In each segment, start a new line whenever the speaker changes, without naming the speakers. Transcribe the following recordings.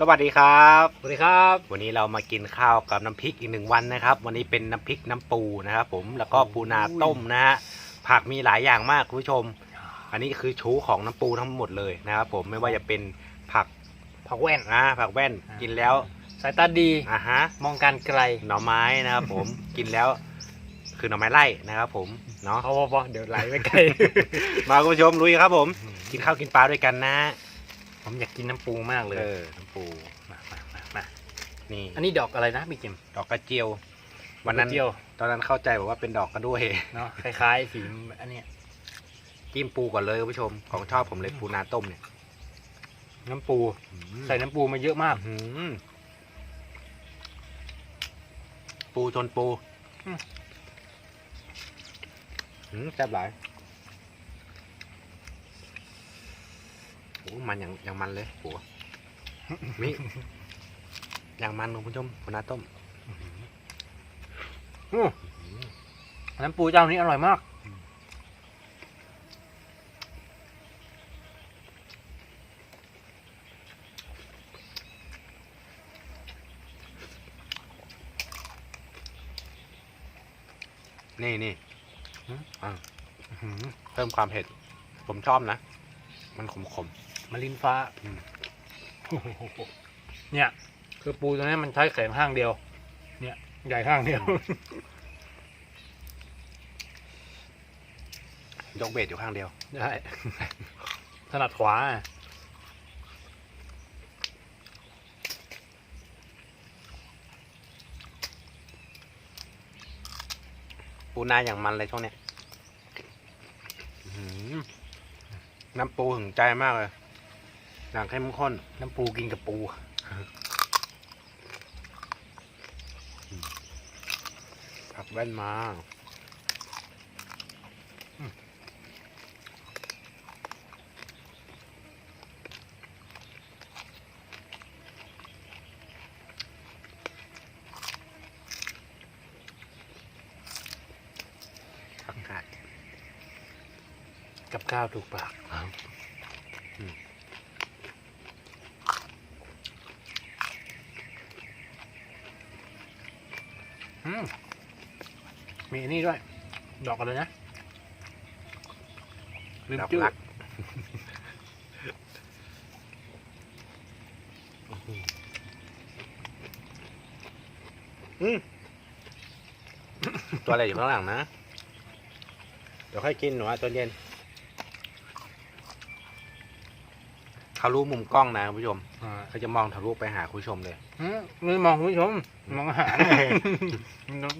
สวัสดีครับ
สวัสดีครับ
วันนี้เรามากินข้าวกับน้ำพริกอีกหนึ่งวันนะครับ วันนี้เป็นน้ำพริกน้ำปูนะครับผมแล้วก็ปูนาต้มนะฮะผักมีหลายอย่างมากคุณผู้ชม อันนี้คือชูของน้ำปูทั้งหมดเลยนะครับผมไม่ว่าจะเป็นผัก
ผักแว่น
นะผักแว่น
อ่ากิ
กินแล้ว
สายตาดี
อะฮะ
มองการไกล
หน่อไม้นะครับผมกินแล้วคือหน่อไม้ไร่นะครับผมเนาะ
พอพอพอเดี๋ยวไหลไปไกล
มาคุณผู้ชมลุยครับผม กินข้าวกินปลาด้วยกันนะ
ผมอยากกินน้ำปูมากเลย
เออน้ำปู
มามามามา
นี่
อันนี้ดอกอะไรนะพี่จิม
ดอกกระเจียว วันนั้น
เจียว
ตอนนั้นเข้าใจบอกว่าเป็นดอกกระด้วย
เนาะคล้ายๆสีอันเนี้ย
จิ้มปูก่อนเลยคุณผู้ชม ของชอบผมเลยปูนาต้มเนี่ย
น้ำปู ใส่น้ำปูมาเยอะมาก
อื้อหือปูชนปู
อืม
อืมแซ่บหลาย อ้มันอย่างอย่างมันเลยโหัวมิอย่างมันคุณผู้ชมปูนาต้ม
อู้น้ำปูเจ้านี้อร่อยมาก
นี่นี่
หืม
อ่า
อื้อหือ
เพิ่มความเผ็ด ผมชอบนะ มันขมขม
มะลินฟ้า
อืม
โอ้โหเนี่ย คือปูตัวนี้มันใช้แขนข้างเดียว เนี่ย ใหญ่ข้างเดียว
ๆยกเบสอยู่ข้างเดียว
ได้ ถนัดขวาอะ
ปูนาอย่างมันเลยช่วงเนี้ยอื้อหือน้ำปูถึงใจมากเลย อย่างเข้มข้น
น้ำปูกินกับปู
ผักแว่นมาผักกาด
กับข้าวถูกปาก
อืม
อืม มีอันนี้ด้วย ดอกอะไรนะลืม
ดอก
ชื่อ
รัก อืมตัวอะไรอยู่ข้างหลังนะ เดี๋ยวค่อยกินหนูอะตอนเย็น เขารู้มุมกล้องนะคุณผู้ชม
อ่า
เขาจะมองทะลุไปหาคุณผู้ชมเลย
อืมไม่มองคุณผู้ชมมองอาหาร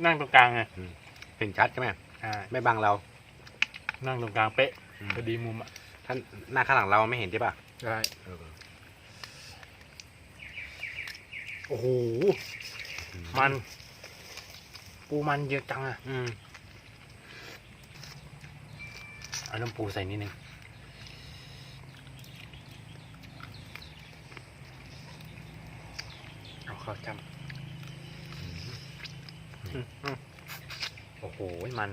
นั่งตรงกลางไง
เห็นชัดใช่ไหม
อ่า
ไม่บังเรา
นั่งตรงกลางเป๊ะ
อืม
พอดีมุมอะ
ท่านหน้าข้างหลังเราไม่เห็นใช่ปะ
ใช่โอ้โหมันปูมันเยอะจังอะ
อืม
เอาน้ำปูใส่นิดนึงเอาข้าวจ้ำ โอ้โหมัน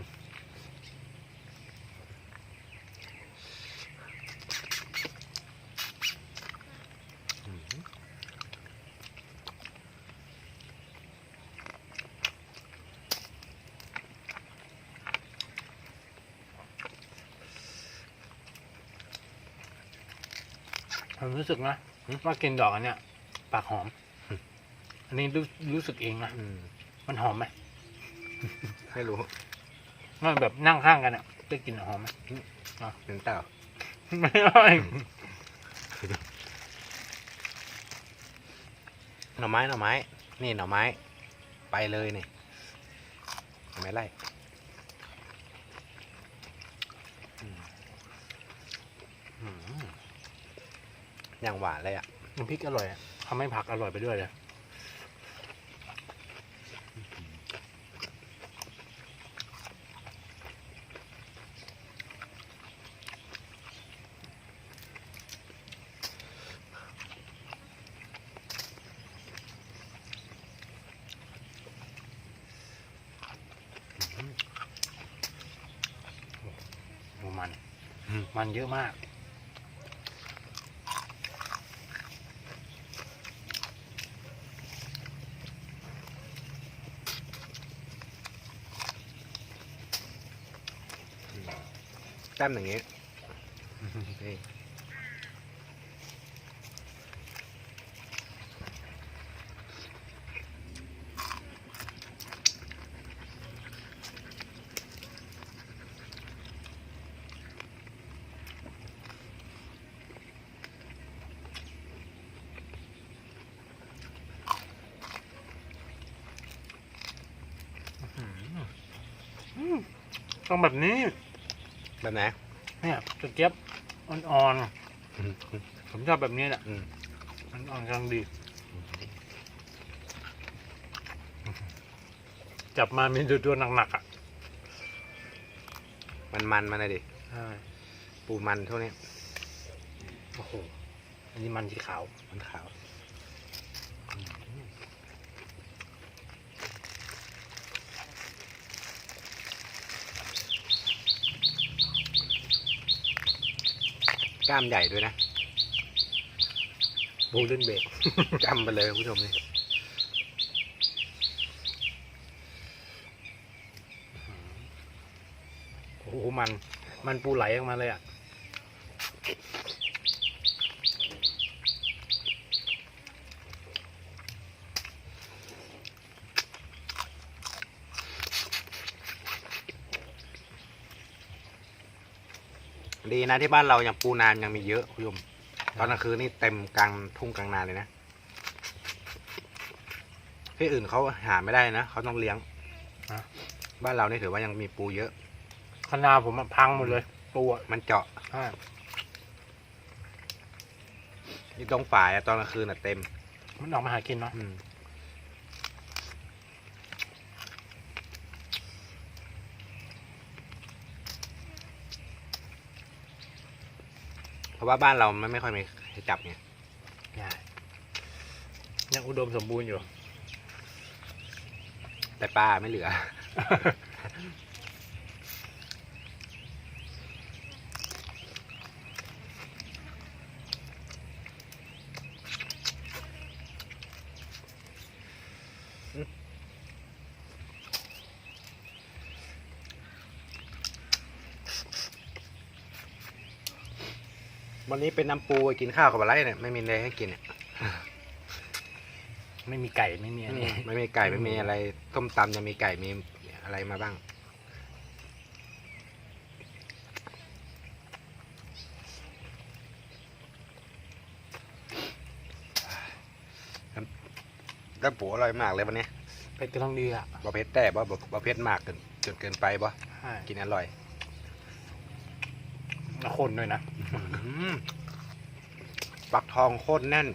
ผมรู้สึกนะว่ากินดอกอันเนี้ยปากหอม อันนี้รู้รู้สึกเองนะ
อืม
มันหอมไหม
ไม่รู้
มันแบบนั่งข้างกันอะได้กลินหอมไหม
เห็นเปล่า
ไม่ได้
หน่อไม้หน่อไม้ นี่หน่อไม้ ไปเลยนี่หน่อไม้ไล่อย่างหวานเลยอะ
น้ำพริกอร่อยอะทำให้ผักอร่อยไปด้วยเลย มันเยอะมาก
แต้มอย่างเงี้ย
ต้องแบบนี้
แบบไหน
เนี่ยกระเจี๊ยบอ่อนๆผมชอบแบบนี้แหละ
อืม
มันอ่อนกำลังดี จับมามีตัวตัวหนักๆอะ
มันมันๆมันเลยดิ
ใช่
ปูมันเท่านี้
โอ้โห อันนี้มันสีขาว
มันขาว ก ล้ามใหญ่ด้วยนะ
บูเล่นเบรก
จำไปเลยคุณผู้ชมนี่
โอ้โหมัน มันปูไหลออกมาเลยอะ
ดีนะที่บ้านเรายังปูนานยังมีเยอะคุณผู้ชมตอนกลางคืนนี่เต็มกลางทุ่งกลางนาเลยนะที่อื่นเขาหาไม่ได้นะเขาต้องเลี้ยง
ฮะ
บ้านเรานี่ถือว่ายังมีปูเยอะ
คณะผมอะพังหมดเลย ปูอะ
มันเจาะ
ใช่
นี่ตรงฝ่ายอะตอนกลางคืนอะเต็ม
มันออกมาหากินเนาะ
อืม ราะว่าบ้านเรามันไม่ค่อยมีให้จับไง
ใช่ยังอุดมสมบูรณ์อยู่
แต่ปลาไม่เหลือ วันนี้เป็นน้ำปูกินข้าวกับอะไรเนี่ยไม่มีอะไรให้กินเนี่ย
ไม่มีไก่ไม่มีอะไร
ไม่มีไก่ไม่มีอะไรต้มตำยังมีไก่มีอะไรมาบ้างแล้วปูอร่อยมากเลยวันนี้
เผ็ดก็ต้องดีอะ
บะเพ็ดแต่บ่บ่บะเพ็ดมากเกินจนเกินไปบ่
ใช่
กินอร่อย
แล้วคนด้วยนะ
อืม ปักทองโคตรแน่น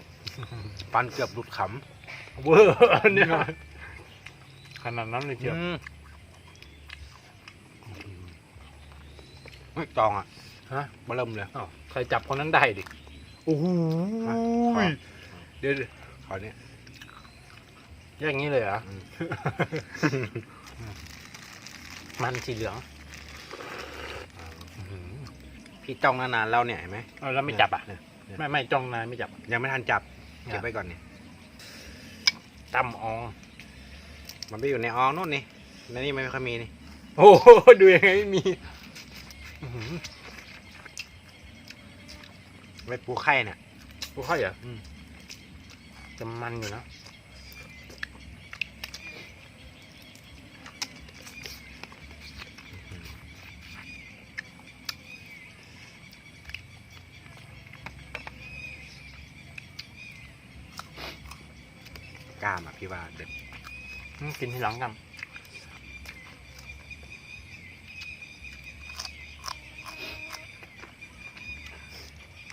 ฟันเกือบหลุดข
เวอร์อันเนี่ยขนาดนั้นเลยำเจียว
อืมเฮ้ยจองอะ
ฮะ
มาเริ่มเลย
อ้าวใครจับคนนั้นได้ดิโอ้โห
อะขอ
เดี๋ยว
ขอเนี้ย
ๆอย่างนี้เลยเหรอ
อืม
มันสีเหลือง
พี่จ้องนานๆแล้วเนี่ยเห็นไหม
เอาแล้วไม่จับอะ
เนี่ย
ไม่ไม่จ้องนายไม่จับ
ยังไม่ทันจับ
เนี่ย
เก็บไว้ก่อนเนี่ย
ตำออง
มันไปอยู่ในอองนู่นนี่ในนี่ไม่ค่อยมีนี่
โอ้โหดูยังไงไม่มีอื้อหือ
ไว้ปูไข่เนี่ย
โอ้ค่อยเหรอะ
อืม
จะมันอยู่นะ
กล้ามอะพี่ว่าเด็ด
อืมกินทีหลังกัน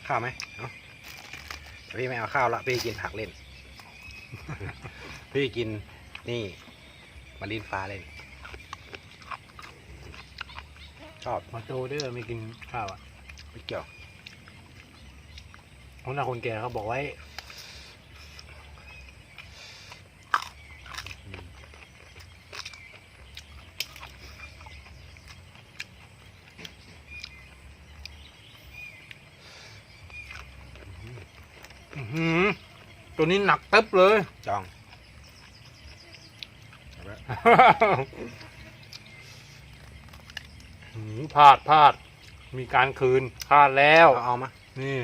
ข้าวไหมเอาแต่พี่ไม่เอาข้าวละพี่กินผักเล่น พี่กินนี่มาลินฟ้าเล่น ชอบ
มาโตเด้อไม่กินข้าวอะ
ไม่เกี่ยว
คนหน้าคนแก่เขาบอกไว้ อื้อหือ ตัวนี้หนักเต็บเลย
จองเอาไว้
หืมพลาดพลาด มีการคืนคาดแล้ว
เอาเอามา
นี่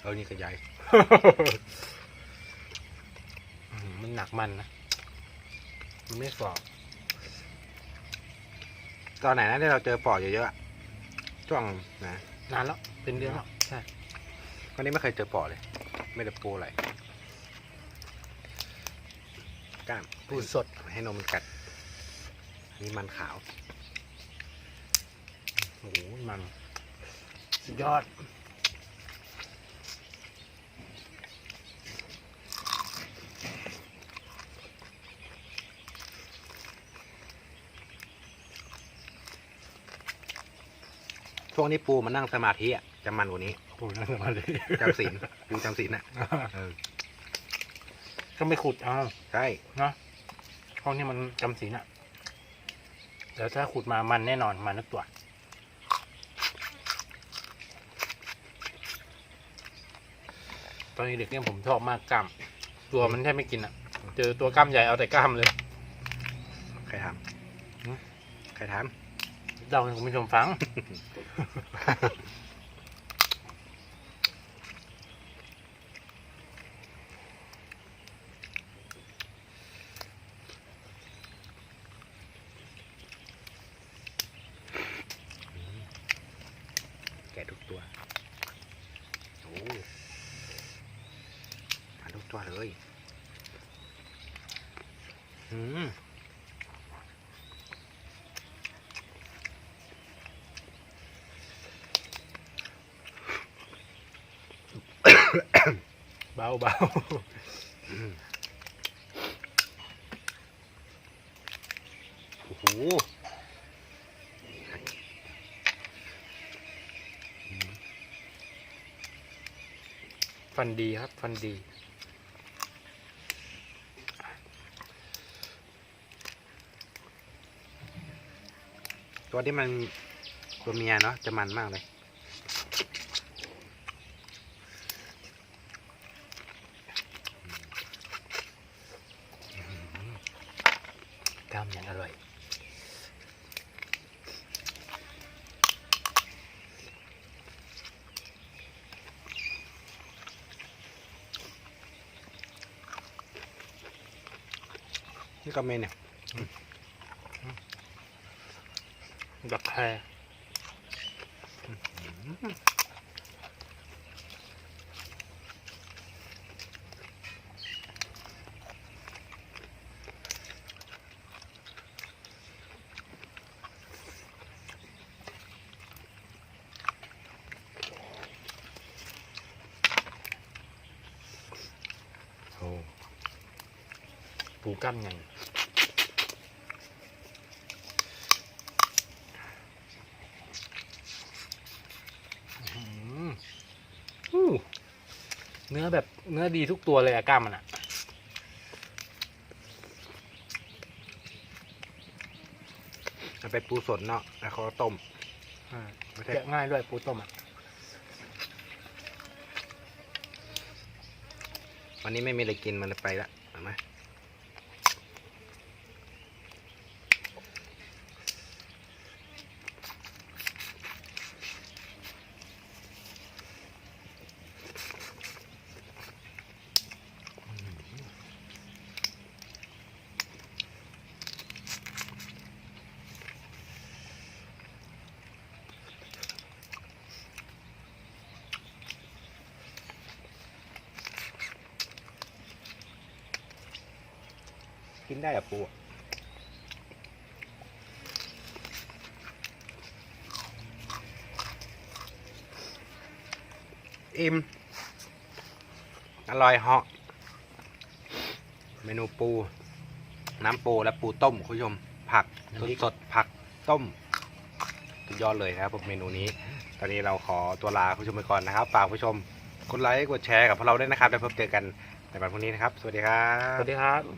เออนี่ก็ใหญ่
อื้อหือมันหนักมันนะ มันไม่สอบ
ตอนไหนนะที่เราเจอปอดเยอะๆอะช่วงนะ
นานแล้ว เป็นเดือนแล้ว ใช่
วันนี้ไม่เคยเจอปอดเลย ไม่ได้ปูอะไรกล้าม
ปูสด
ให้นมมันกัดอันนี่มันขาว
โอ้โหมันสุดยอด
ช่วงนี้ปูมันนั่งสมาธิอะ จะมันกว่านี้
โอ้โหน่าสมาธิ
จำศีลปูจำศีลอะเออ
ก็ไม่ขุดเอา
ใช่
เนาะห้องนี้มันจำศีลอะเดี๋ยวถ้าขุดมามันแน่นอนมันนักตัวตอนนี้เด็กเนี่ยผมชอบมากกล้ามตัวมันแทบไม่กินอะเจอตัวกล้ามใหญ่เอาแต่กล้ามเลย
ใครถาม
หือ
ใครถาม
เล่าให้คุณผู้ชมฟัง
แกะทุกตัวโอ้ทานทุกตัวเลยอืม
เบาเบา
โอ้โห
ฟันดีครับ ฟันดี
ตัวที่มันตัวเมียเนาะจะมันมากเลย
กล้ามยังอร่อย
นี่ก็เมนเนี่ย
ดักแครโอ้ปูกล้ามยังอื้อหืออู้ เนื้อแบบเนื้อดีทุกตัวเลยอะกล้ามมันอะ
มันเป็นปูสดเนาะแล้วเขาก็ต้ม
อ่า
ไม่ใช่
แกะง่ายด้วยปูต้มอะ
วันนี้ไม่มีอะไรกินมันเลยไปละเห็นไหมกิ นได้อะปูอะอิ่มอร่อยเหาะเมนูปู น้ำปูและปูต้มคุณผู้ชม ผักสดสดๆผักต้มสุดยอดเลยนะครับผมเมนูนี้ ตอนนี้เราขอตัวลาคุณผู้ชมไปก่อนนะครับฝากคุณผู้ชมกดไลค์กดแชร์กับพวกเราด้วยนะครับแล้วพบเจอกันในวันพรุ่งนี้นะครับ สวัสดีครับ
สวัสดีครับ